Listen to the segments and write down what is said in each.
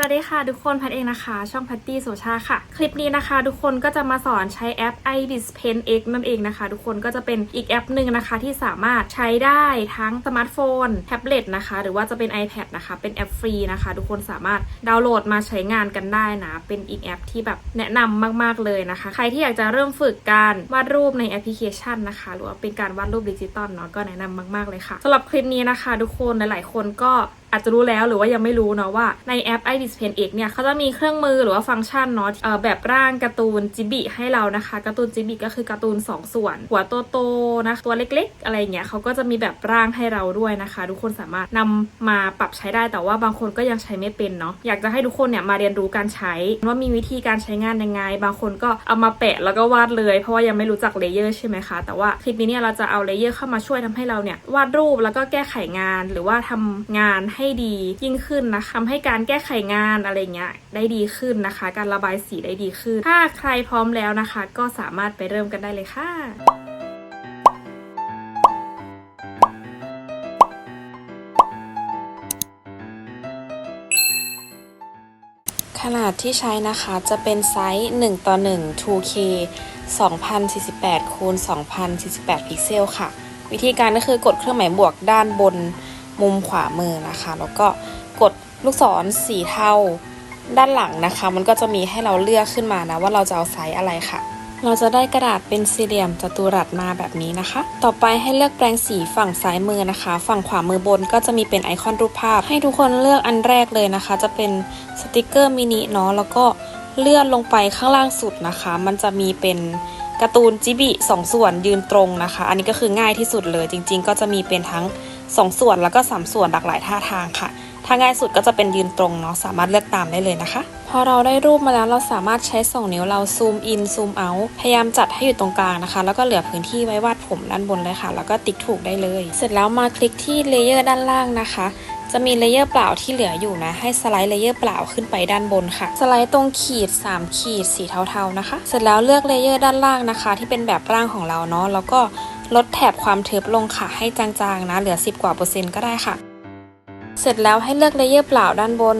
สวัสดีค่ะทุกคนแพทเองนะคะ ช่องแพตตี้โสชาค่ะ คลิปนี้นะคะ ทุกคนก็จะมาสอนใช้แอป iBis Pen X นั่นเองนะคะ ทุกคนก็จะเป็นอีกแอปหนึ่งนะคะ ที่สามารถใช้ได้ทั้งสมาร์ทโฟนแท็บเล็ตนะคะ หรือว่าจะเป็น iPad นะคะ เป็นแอปฟรีนะคะ ทุกคนสามารถดาวน์โหลดมาใช้งานกันได้นะ เป็นอีกแอปที่แบบแนะนำมาก ๆเลยนะคะ ใครที่อยากจะเริ่มฝึกการวาดรูปในแอปพลิเคชันนะคะ หรือว่าเป็นการวาดรูปดิจิตอลเนาะก็แนะนำมาก ๆเลยค่ะสำหรับคลิปนี้นะคะ ทุกคนหลาย ๆ คนก็ อาจจะรู้แล้วหรือว่ายังไม่รู้เนาะว่าในแอป iDis Pen X เนี่ยเขาจะมีเครื่องมือหรือว่าฟังก์ชันเนาะแบบร่างการ์ตูนจิบิให้เรานะคะการ์ตูนจิบิก็คือการ์ตูน 2 ส่วน หัวโตๆนะตัวเล็กๆ อะไรเงี้ยเขาก็จะมีแบบร่างให้เราด้วยนะคะ ทุกคนสามารถนำมาปรับใช้ได้แต่ว่าบางคนก็ยังใช้ไม่เป็นเนาะอยากจะให้ทุกคนเนี่ยมาเรียนรู้การใช้ ว่ามีวิธีการใช้งานยังไง บางคนก็เอามาแปะแล้วก็วาดเลย เพราะว่ายังไม่รู้จักเลเยอร์ใช่ไหมคะแต่ว่าคลิปนี้เนี่ยเราจะเอาเลเยอร์เข้ามาช่วยทำให้เราเนี่ยวาดรูปแล้วก็แก้ไขงานหรือว่าทำงานให้ดียิ่งขึ้นนะคะทำให้การแก้ไขงานอะไรเงี้ยได้ดีขึ้นนะคะ การระบายสีได้ดีขึ้น ถ้าใครพร้อมแล้วนะคะ ก็สามารถไปเริ่มกันได้เลยค่ะขนาดที่ใช้นะคะจะเป็นไซส์ 1 ต่อ 1 2K 2048คูณ2048 พิกเซลค่ะ วิธีการก็คือกดเครื่องหมายบวกด้านบน มุมขวามือนะคะ แล้วก็กดลูกศรสีเทาด้านหลังนะคะ มันก็จะมีให้เราเลือกขึ้นมานะว่าเราจะเอาไซส์อะไรค่ะ เราจะได้กระดาษเป็นสี่เหลี่ยมจัตุรัสมาแบบนี้นะคะ ต่อไปให้เลือกแปรงสีฝั่งซ้ายมือนะคะ ฝั่งขวามือบนก็จะมีเป็นไอคอนรูปภาพ ให้ทุกคนเลือกอันแรกเลยนะคะ จะเป็นสติกเกอร์มินิเนาะแล้วก็เลื่อนลงไปข้างล่างสุดนะคะ มันจะมีเป็นการ์ตูนจิบิสองส่วนยืนตรงนะคะ อันนี้ก็คือง่ายที่สุดเลยจริง ๆ ก็จะมีเป็นทั้ง 2 ส่วนแล้วก็ 3 ส่วนหลากหลายท่าทางค่ะถ้าง่ายสุดก็จะเป็นยืนตรงเนาะสามารถเลือกตามได้เลยนะคะ พอเราได้รูปมาแล้วเราสามารถใช้ 2 นิ้วเราซูมอินซูมเอาพยายามจัดให้อยู่ตรงกลางนะคะ แล้วก็เหลือพื้นที่ไว้วาดผมด้านบนเลยค่ะ แล้วก็ติ๊กถูกได้เลย เสร็จแล้วมาคลิกที่เลเยอร์ด้านล่างนะคะจะมีเลเยอร์เปล่าที่เหลืออยู่นะ ให้สไลด์เลเยอร์เปล่าขึ้นไปด้านบนค่ะ สไลด์ตรงขีด 3 ขีดสีเทาๆนะคะ เสร็จแล้วเลือกเลเยอร์ด้านล่างนะคะ ที่เป็นแบบร่างของเราเนาะแล้วก็ ลดแถบความทึบลงค่ะให้จางๆนะเหลือ 10 กว่าเปอร์เซ็นต์ก็ได้ค่ะ เสร็จแล้วให้เลือกเลเยอร์เปล่าด้านบน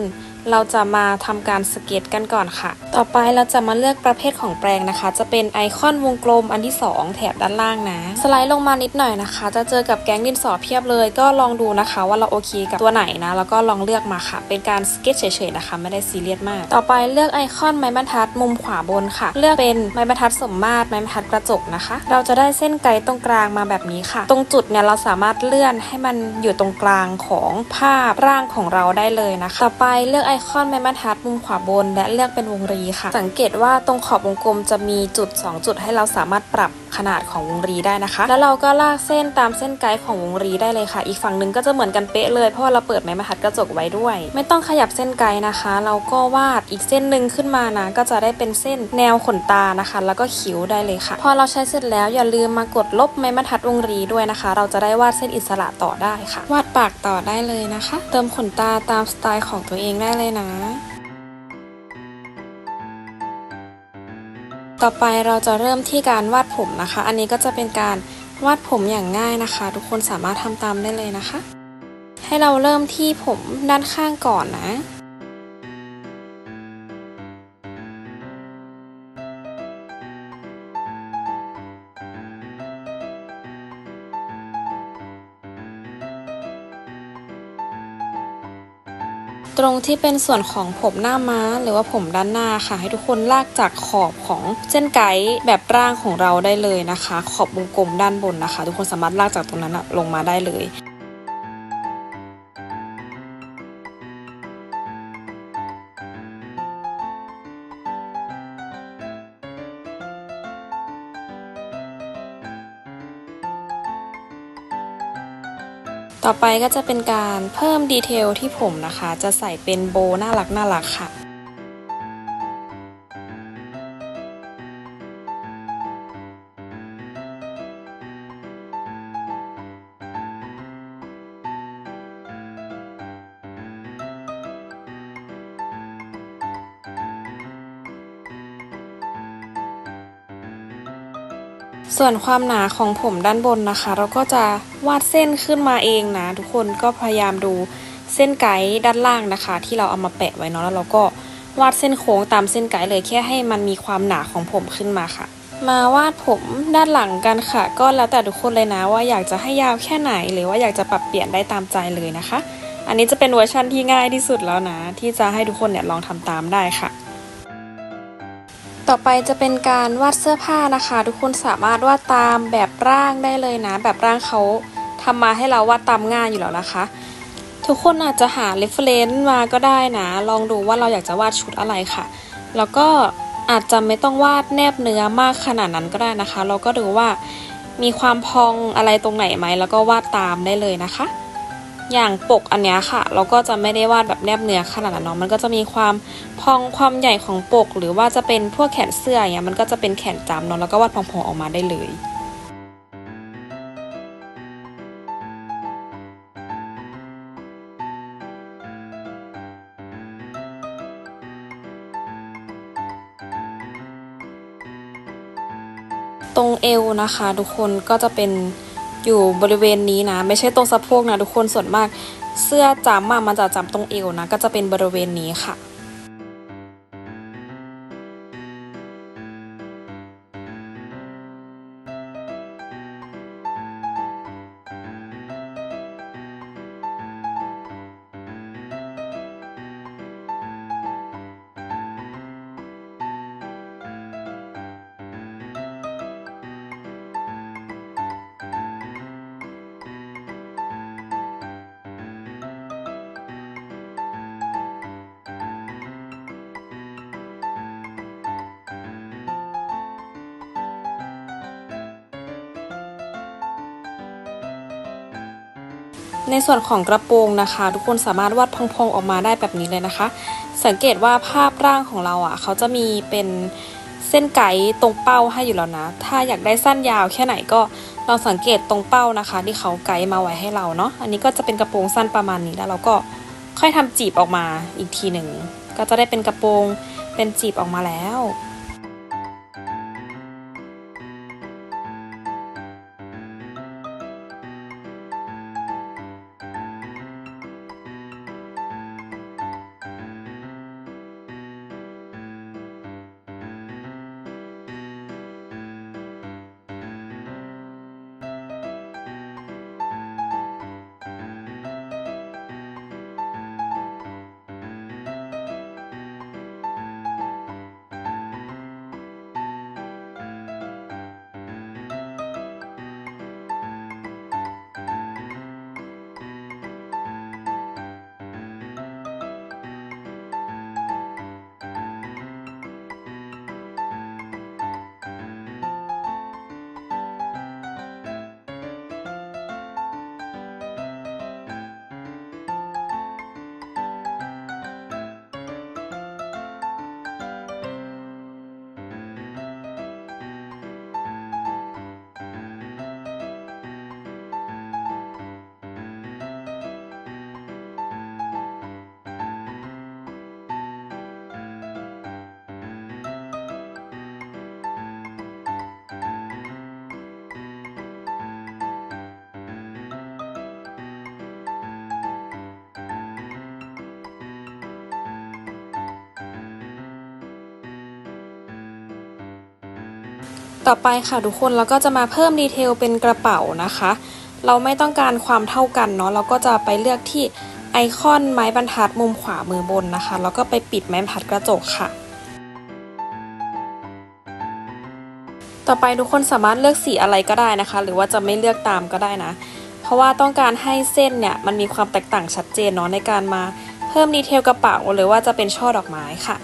เราจะมาทำการสเก็ตกันก่อนค่ะ ต่อไปเราจะมาเลือกประเภทของแปรงนะคะ จะเป็นไอคอนวงกลมอันที่ 2 แถบด้านล่างนะ สไลด์ลงมานิดหน่อยนะคะ จะเจอกับแก๊งดินสอเพียบเลย ก็ลองดูนะคะว่าเราโอเคกับตัวไหนนะ แล้วก็ลองเลือกมาค่ะ เป็นการสเก็ตเฉยๆนะคะ ไม่ได้ซีเรียสมาก ต่อไปเลือกไอคอนไม้บรรทัดมุมขวาบนค่ะ เลือกเป็นไม้บรรทัดสมมาตรไม้บรรทัดกระจกนะคะ เราจะได้เส้นไกด์ตรงกลางมาแบบนี้ค่ะ ตรงจุดเนี่ยเราสามารถเลื่อนให้มันอยู่ตรงกลางของภาพร่างของเราได้เลยนะคะ ต่อไปเลือกไอคอนไม้บรรทัดมุมขวาบน และเลือกเป็นวงรีค่ะ สังเกตว่าตรงขอบวงกลมจะมีจุด 2 จุดให้เราสามารถปรับขนาดของวงรีได้นะคะ แล้วเราก็ลากเส้นตามเส้นไกด์ของวงรีได้เลยค่ะ อีกฝั่งหนึ่งก็จะเหมือนกันเป๊ะเลยเพราะว่าเราเปิดไม้บรรทัดกระจกไว้ด้วย ไม่ต้องขยับเส้นไกด์นะคะ เราก็วาดอีกเส้นหนึ่งขึ้นมานะก็จะได้เป็นเส้นแนวขนตานะคะ แล้วก็คิ้วได้เลยค่ะ พอเราใช้เสร็จแล้วอย่าลืมมากดลบไม้บรรทัดวงรีด้วยนะคะ เราจะได้วาดเส้นอิสระต่อได้ค่ะ วาดปากต่อได้เลยนะคะ เติมขนตาตามสไตล์ของตัวเองได้เลยนะ ต่อไปเราจะเริ่มที่การวาดผมนะคะ อันนี้ก็จะเป็นการวาดผมอย่างง่ายนะคะ ทุกคนสามารถทำตามได้เลยนะคะ ให้เราเริ่มที่ผมด้านข้างก่อนนะ ตรงที่เป็นส่วนของผมหน้าม้า หรือว่าผมด้านหน้าค่ะ ให้ทุกคนลากจากขอบของเส้นไกด์แบบร่างของเราได้เลยนะคะ ขอบวงกลมด้านบนนะคะ ทุกคนสามารถลากจากตรงนั้นลงมาได้เลย ต่อไปก็จะเป็นการเพิ่มดีเทลที่ผมนะคะ จะใส่เป็นโบน่ารักน่ารักค่ะ ส่วนความหนาของผมด้านบนนะคะ เราก็จะวาดเส้นขึ้นมาเองนะ ทุกคนก็พยายามดูเส้นไกด์ด้านล่างนะคะ ที่เราเอามาแปะไว้เนาะแล้วเราก็วาดเส้นโค้งตามเส้นไกด์เลยแค่ให้มันมีความหนาของผมขึ้นมาค่ะ มาวาดผมด้านหลังกันค่ะ ก็แล้วแต่ทุกคนเลยนะว่าอยากจะให้ยาวแค่ไหน หรือว่าอยากจะปรับเปลี่ยนได้ตามใจเลยนะคะ อันนี้จะเป็นเวอร์ชันที่ง่ายที่สุดแล้วนะ ที่จะให้ทุกคนเนี่ยลองทำตามได้ค่ะ ต่อไปจะเป็นการวาดเสื้อผ้านะคะ ทุกคนสามารถวาดตามแบบร่างได้เลยนะ แบบร่างเขาทำมาให้เราวาดตามง่ายอยู่แล้วนะคะ ทุกคนอาจจะหา reference มาก็ได้นะ ลองดูว่าเราอยากจะวาดชุดอะไรค่ะ แล้วก็อาจจะไม่ต้องวาดแนบเนื้อมากขนาดนั้นก็ได้นะคะ เราก็ดูว่ามีความพองอะไรตรงไหนไหมแล้วก็วาดตามได้เลยนะคะ อย่างปกอันเนี้ยค่ะ เราก็จะไม่ได้วาดแบบแนบเนื้อขนาดนั้นเนาะมันก็จะมีความพองความใหญ่ของปก หรือว่าจะเป็นพวกแขนเสื้ออย่างเงี้ยมันก็จะเป็นแขนจำเนาะแล้วก็วาดพองๆออกมาได้เลยตรงเอวนะคะ ทุกคนก็จะเป็น อยู่บริเวณนี้นะ ไม่ใช่ตรงสะโพกนะทุกคนส่วนมาก เสื้อจำมามันจะจำตรงเอวนะ ก็จะเป็นบริเวณนี้ค่ะ ส่วนของกระโปรงนะคะ ทุกคนสามารถวาดพองๆออกมาได้แบบนี้เลยนะคะ สังเกตว่าภาพร่างของเราอะ เขาจะมีเป็นเส้นไกด์ตรงเป้าให้อยู่แล้วนะ ถ้าอยากได้สั้นยาวแค่ไหนก็ลองสังเกตตรงเป้านะคะ ที่เขาไกด์มาไว้ให้เราเนาะอันนี้ก็จะเป็นกระโปรงสั้นประมาณนี้แล้วเราก็ค่อยทำจีบออกมาอีกทีหนึ่งก็จะได้เป็นกระโปรงเป็นจีบออกมาแล้ว ต่อไปค่ะทุกคนเราก็จะมาเพิ่มดีเทลเป็นกระเป๋านะคะ เราไม่ต้องการความเท่ากันเนาะเราก็จะไปเลือกที่ไอคอนไม้บรรทัดมุมขวามือบนนะคะ แล้วก็ไปปิดไม้บรรทัดกระจกค่ะ ต่อไปทุกคนสามารถเลือกสีอะไรก็ได้นะคะ หรือว่าจะไม่เลือกตามก็ได้นะ เพราะว่าต้องการให้เส้นเนี่ยมันมีความแตกต่างชัดเจนเนาะในการมาเพิ่มดีเทลกระเป๋าหรือว่าจะเป็นช่อดอกไม้ค่ะ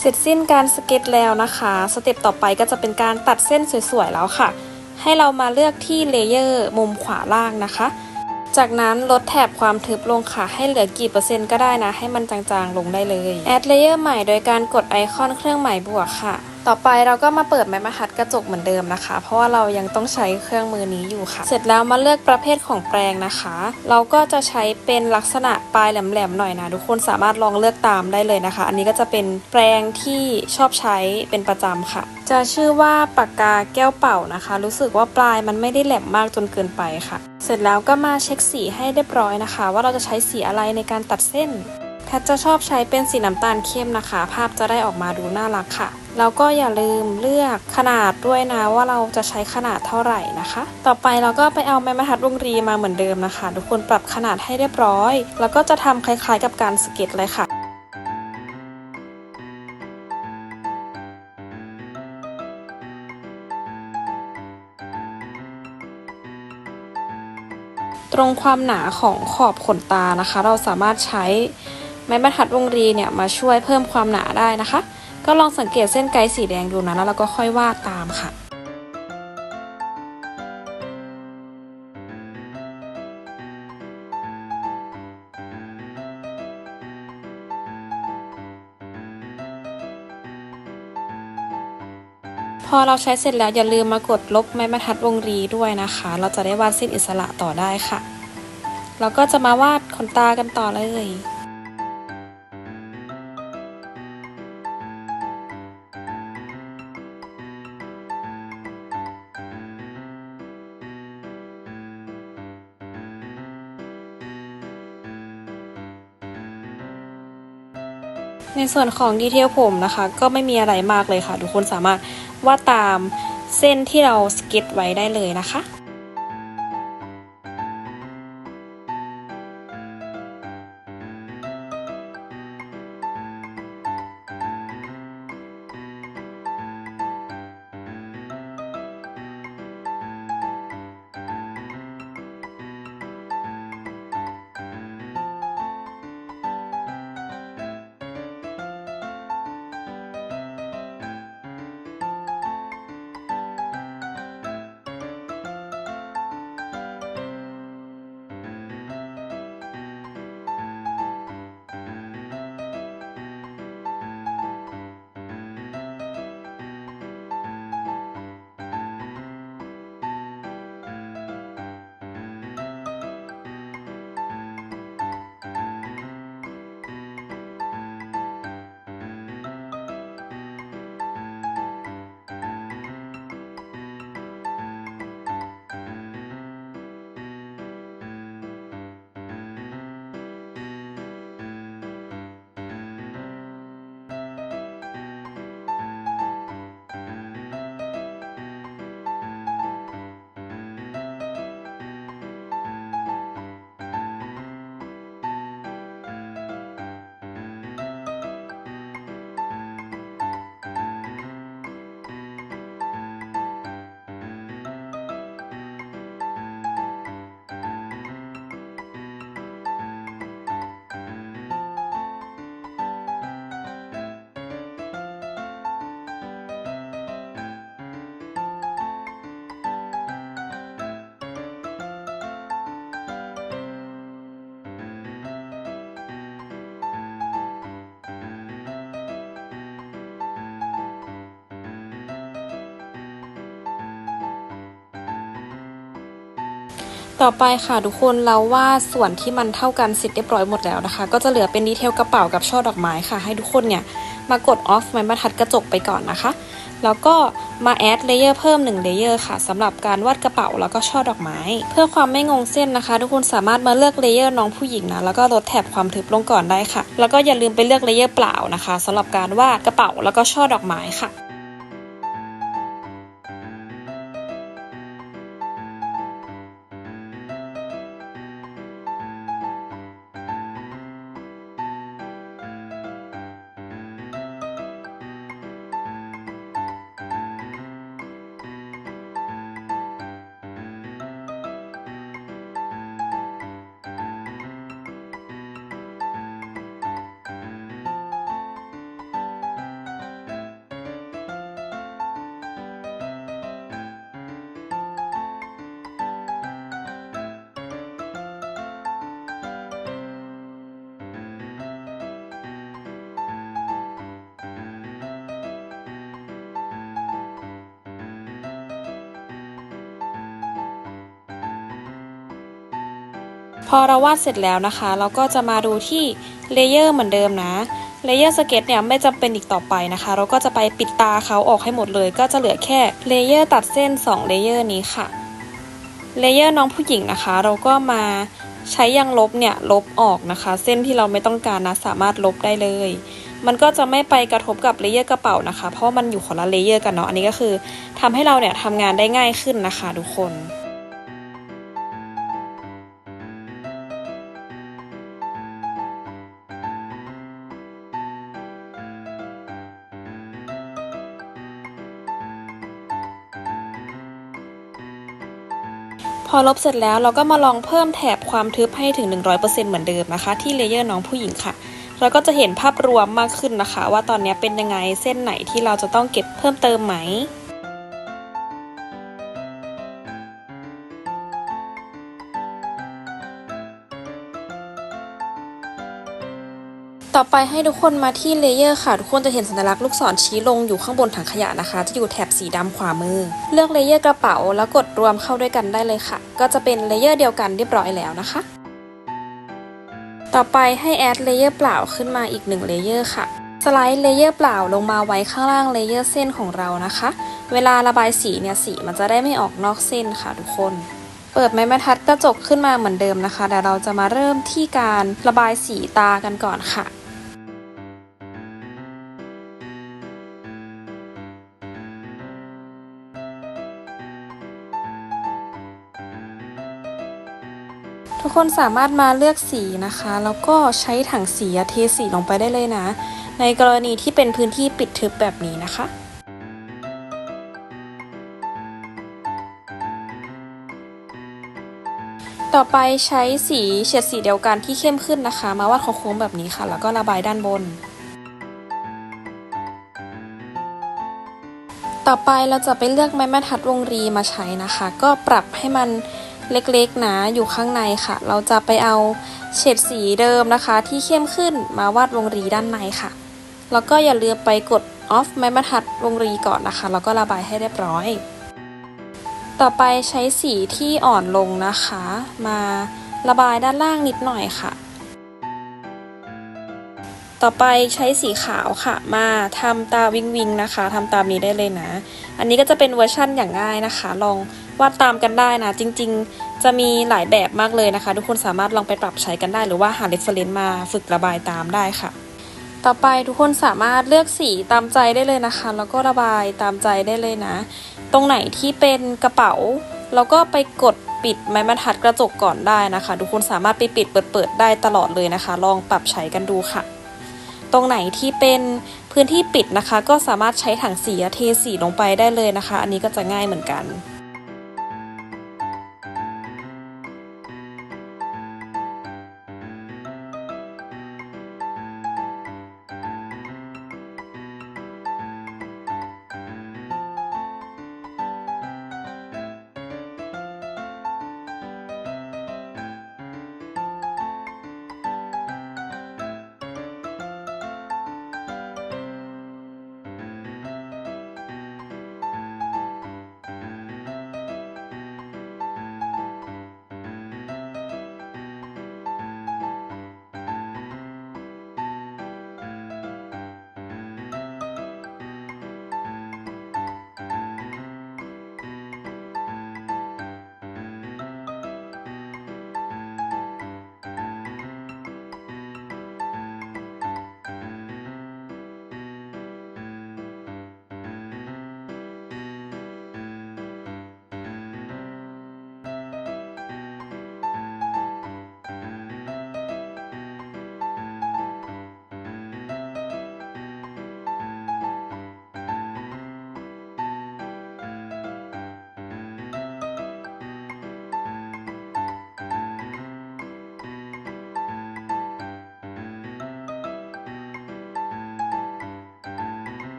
เสร็จสิ้นการสเก็ตแล้วนะคะ สเต็ปต่อไปก็จะเป็นการตัดเส้นสวยๆแล้วค่ะ ให้เรามาเลือกที่เลเยอร์มุมขวาล่างนะคะ จากนั้นลดแถบความทึบลงค่ะ ให้เหลือกี่เปอร์เซ็นต์ก็ได้นะ ให้มันจางๆลงได้เลย แอดเลเยอร์ใหม่โดยการกดไอคอนเครื่องหมายบวกค่ะ ต่อไปเราก็มาเปิดไม้บรรทัดกระจกเหมือนเดิมนะคะ เพราะว่าเรายังต้องใช้เครื่องมือนี้อยู่ค่ะ เสร็จแล้วมาเลือกประเภทของแปรงนะคะ เราก็จะใช้เป็นลักษณะปลายแหลมๆหน่อยนะทุกคนสามารถลองเลือกตามได้เลยนะคะ อันนี้ก็จะเป็นแปรงที่ชอบใช้เป็นประจำค่ะ จะชื่อว่าปากกาแก้วเป่านะคะ รู้สึกว่าปลายมันไม่ได้แหลมมากจนเกินไปค่ะ เสร็จแล้วก็มาเช็คสีให้เรียบร้อยนะคะ ว่าเราจะใช้สีอะไรในการตัดเส้น แพทจะชอบใช้เป็นสีน้ำตาลเข้มนะคะ ภาพจะได้ออกมาดูน่ารักค่ะ แล้วก็อย่าลืมเลือกขนาดด้วยนะว่าเราจะใช้ขนาดเท่าไหร่นะคะ ต่อไปเราก็ไปเอาไม้บรรทัดวงรีมาเหมือนเดิมนะคะ ทุกคนปรับขนาดให้เรียบร้อย แล้วก็จะทำคล้ายๆกับการสเก็ตเลยค่ะตรงความหนาของขอบขนตานะคะ เราสามารถใช้ ไม้บรรทัดวงรีเนี่ยมาช่วยเพิ่มความหนาได้นะคะ ก็ลองสังเกตเส้นไกด์สีแดงดูนะแล้วเราก็ค่อยวาดตามค่ะพอเราใช้เสร็จแล้วอย่าลืมมากดลบไม้บรรทัดวงรีด้วยนะคะ เราจะได้วาดเส้นอิสระต่อได้ค่ะ เราก็จะมาวาดขนตากันต่อเลย ส่วนของดีเทลผมนะคะ ก็ไม่มีอะไรมากเลยค่ะ ทุกคนสามารถวาดตามเส้นที่เราสเก็ตไว้ได้เลยนะคะ ต่อไปค่ะทุกคนเราวาดส่วนที่มันเท่ากันเสร็จเรียบร้อยหมดแล้วนะคะ ก็จะเหลือเป็นดีเทลกระเป๋ากับช่อดอกไม้ค่ะ ให้ทุกคนเนี่ยมากดออฟไม้บรรทัดกระจกไปก่อนนะคะ แล้วก็มาแอดเลเยอร์เพิ่ม1เลเยอร์ค่ะสำหรับการวาดกระเป๋าแล้วก็ช่อดอกไม้ เพื่อความไม่งงเส้นนะคะ ทุกคนสามารถมาเลือกเลเยอร์น้องผู้หญิงนะแล้วก็ลดแถบความทึบลงก่อนได้ค่ะ แล้วก็อย่าลืมไปเลือกเลเยอร์เปล่านะคะสำหรับการวาดกระเป๋าแล้วก็ช่อดอกไม้ค่ะ พอเราวาดเสร็จแล้วนะคะ เราก็จะมาดูที่เลเยอร์เหมือนเดิมนะเลเยอร์สเก็ตเนี่ยไม่จำเป็นอีกต่อไปนะคะ เราก็จะไปปิดตาเขาออกให้หมดเลย ก็จะเหลือแค่เลเยอร์ตัดเส้น2เลเยอร์นี้ค่ะเลเยอร์น้องผู้หญิงนะคะ เราก็มาใช้ยางลบเนี่ยลบออกนะคะ เส้นที่เราไม่ต้องการนะสามารถลบได้เลย มันก็จะไม่ไปกระทบกับเลเยอร์กระเป๋านะคะ เพราะมันอยู่คนละเลเยอร์กันเนาะอันนี้ก็คือทำให้เราเนี่ยทำงานได้ง่ายขึ้นนะคะ ทุกคน พอลบเสร็จแล้วเราก็มาลองเพิ่มแถบความทึบให้ถึง 100%เหมือนเดิมนะคะ ที่เลเยอร์น้องผู้หญิงค่ะ เราก็จะเห็นภาพรวมมากขึ้นนะคะ ว่าตอนนี้เป็นยังไงเส้นไหนที่เราจะต้องเก็บเพิ่มเติมไหม ไปให้ทุกคนมาที่เลเยอร์ค่ะ ทุกคนจะเห็นสัญลักษณ์ลูกศรชี้ลงอยู่ข้างบนถังขยะนะคะ จะอยู่แถบสีดำขวามือ เลือกเลเยอร์กระเป๋าแล้วกดรวมเข้าด้วยกันได้เลยค่ะ ก็จะเป็นเลเยอร์เดียวกันเรียบร้อยแล้วนะคะ ต่อไปให้แอดเลเยอร์เปล่าขึ้นมาอีกหนึ่งเลเยอร์ค่ะสไลด์เลเยอร์เปล่าลงมาไว้ข้างล่างเลเยอร์เส้นของเรานะคะ เวลาระบายสีเนี่ยสีมันจะได้ไม่ออกนอกเส้นค่ะทุกคน เปิดไม้บรรทัดกระจกขึ้นมาเหมือนเดิมนะคะเดี๋ยวเราจะมาเริ่มที่การระบายสีตากันก่อนค่ะ ทุกคนสามารถมาเลือกสีนะคะ แล้วก็ใช้ถังสีเทสีลงไปได้เลยนะ ในกรณีที่เป็นพื้นที่ปิดทึบแบบนี้นะคะต่อไปใช้สีเฉดสีเดียวกันที่เข้มขึ้นนะคะ มาวาดโค้งแบบนี้ค่ะ แล้วก็ระบายด้านบน ต่อไปเราจะไปเลือกไม้บรรทัดวงรีมาใช้นะคะ ก็ปรับให้มัน เล็กๆนะอยู่ข้างในค่ะ เราจะไปเอาเฉดสีเดิมนะคะ ที่เข้มขึ้นมาวาดวงรีด้านในค่ะ แล้วก็อย่าลืมไปกด off ไม้บรรทัดวงรีก่อนนะคะ แล้วก็ระบายให้เรียบร้อย ต่อไปใช้สีที่อ่อนลงนะคะ มาระบายด้านล่างนิดหน่อยค่ะ ต่อไปใช้สีขาวค่ะ มาทำตาวิงวิงนะคะทำตามนี้ได้เลยนะ อันนี้ก็จะเป็นเวอร์ชั่นอย่างง่ายนะคะ ลอง วาดตามกันได้นะ จริง ๆ จะมีหลายแบบมากเลยนะคะ ทุกคนสามารถลองไปปรับใช้กันได้ หรือว่าหาเรฟเฟรนซ์มาฝึกระบายตามได้ค่ะ ต่อไปทุกคนสามารถเลือกสีตามใจได้เลยนะคะ แล้วก็ระบายตามใจได้เลยนะ ตรงไหนที่เป็นกระเป๋าเราก็ไปกดปิดไม้บรรทัดกระจกก่อนได้นะคะ ทุกคนสามารถไปปิดเปิดเปิดได้ตลอดเลยนะคะ ลองปรับใช้กันดูค่ะตรงไหนที่เป็นพื้นที่ปิดนะคะ ก็สามารถใช้ถังสีเทสีลงไปได้เลยนะคะ อันนี้ก็จะง่ายเหมือนกัน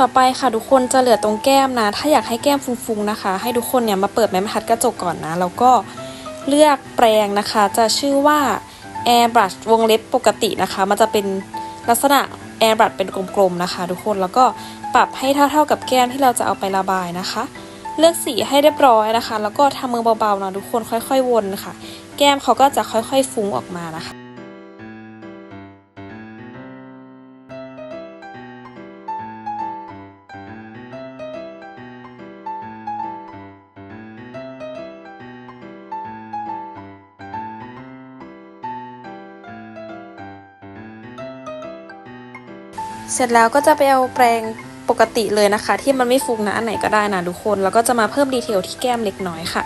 ต่อไปค่ะทุกคนจะเหลือตรงแก้มนะ ถ้าอยากให้แก้มฟุ้งๆนะคะ ให้ทุกคนเนี่ยมาเปิดไม้บรรทัดกระจกก่อนนะ แล้วก็เลือกแปรงนะคะ จะชื่อว่า airbrush วงเล็บปกตินะคะ มันจะเป็นลักษณะ airbrush เป็นกลมๆนะคะ ทุกคน แล้วก็ปรับให้เท่าๆกับแก้มที่เราจะเอาไประบายนะคะ เลือกสีให้เรียบร้อยนะคะ แล้วก็ทำมือเบาๆนะทุกคนค่อย ๆ วนค่ะ แก้มเขาก็จะค่อยๆฟุ้งออกมานะคะ เสร็จแล้วก็จะไปเอาแปรงปกติเลยนะคะ ที่มันไม่ฟุ้งนะอันไหนก็ได้นะทุกคน แล้วก็จะมาเพิ่มดีเทลที่แก้มเล็กน้อยค่ะ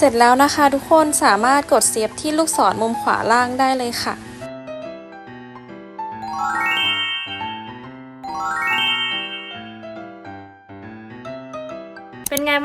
เสร็จแล้วนะคะทุกคนสามารถกดเสียบที่ลูกศรมุมขวาล่างได้เลยค่ะ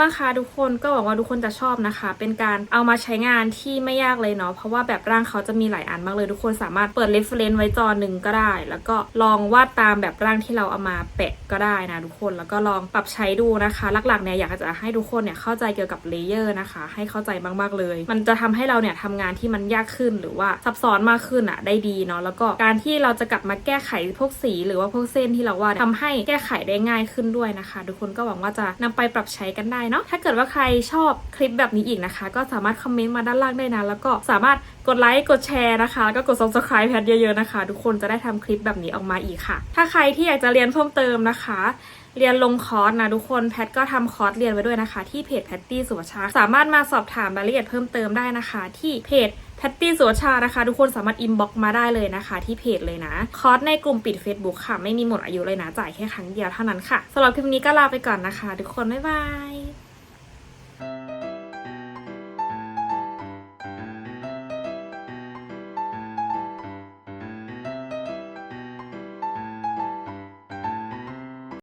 บ้างคะทุกคนก็หวังว่าทุกคนจะชอบนะคะ เป็นการเอามาใช้งานที่ไม่ยากเลยเนาะเพราะว่าแบบร่างเขาจะมีหลายอันมากเลยทุกคนสามารถเปิด reference ไว้จอหนึ่งก็ได้ แล้วก็ลองวาดตามแบบร่างที่เราเอามาแปะก็ได้นะทุกคนแล้วก็ลองปรับใช้ดูนะคะหลักๆเนี่ยอยากจะให้ทุกคนเนี่ยเข้าใจเกี่ยวกับเลเยอร์นะคะ ให้เข้าใจมากๆเลย มันจะทำให้เราเนี่ยทำงานที่มันยากขึ้นหรือว่าซับซ้อนมากขึ้นอะได้ดีเนาะแล้วก็การที่เราจะกลับมาแก้ไขพวกสี หรือว่าพวกเส้นที่เราวาดทำให้แก้ไขได้ง่ายขึ้นด้วยนะคะ ทุกคนก็หวังว่าจะนำไปปรับใช้กันได้เนาะถ้าเกิดว่าใครชอบคลิปแบบนี้อีกนะคะ ก็สามารถคอมเมนต์มาด้านล่างได้นะ แล้วก็สามารถกดไลค์ กดแชร์นะคะ แล้วก็กด subscribe แพทเยอะๆนะคะ ทุกคนจะได้ทำคลิปแบบนี้ออกมาอีกค่ะ ถ้าใครที่อยากจะเรียนเพิ่มเติมนะคะ เรียนลงคอร์สนะทุกคนแพทก็ทำคอร์สเรียนไว้ด้วยนะคะ ที่เพจแพตตี้สุวชาสามารถมาสอบถามรายละเอียดเพิ่มเติมได้นะคะ ที่เพจแพตตี้สุวชานะคะ ทุกคนสามารถอินบ็อกมาได้เลยนะคะ ที่เพจเลยนะ คอร์สในกลุ่มปิด Facebook ค่ะ ไม่มีหมดอายุเลยนะจ่ายแค่ครั้งเดียวเท่านั้นค่ะสำหรับคลิปนี้ก็ลาไปก่อนนะคะ ทุกคนบ๊ายบาย thank you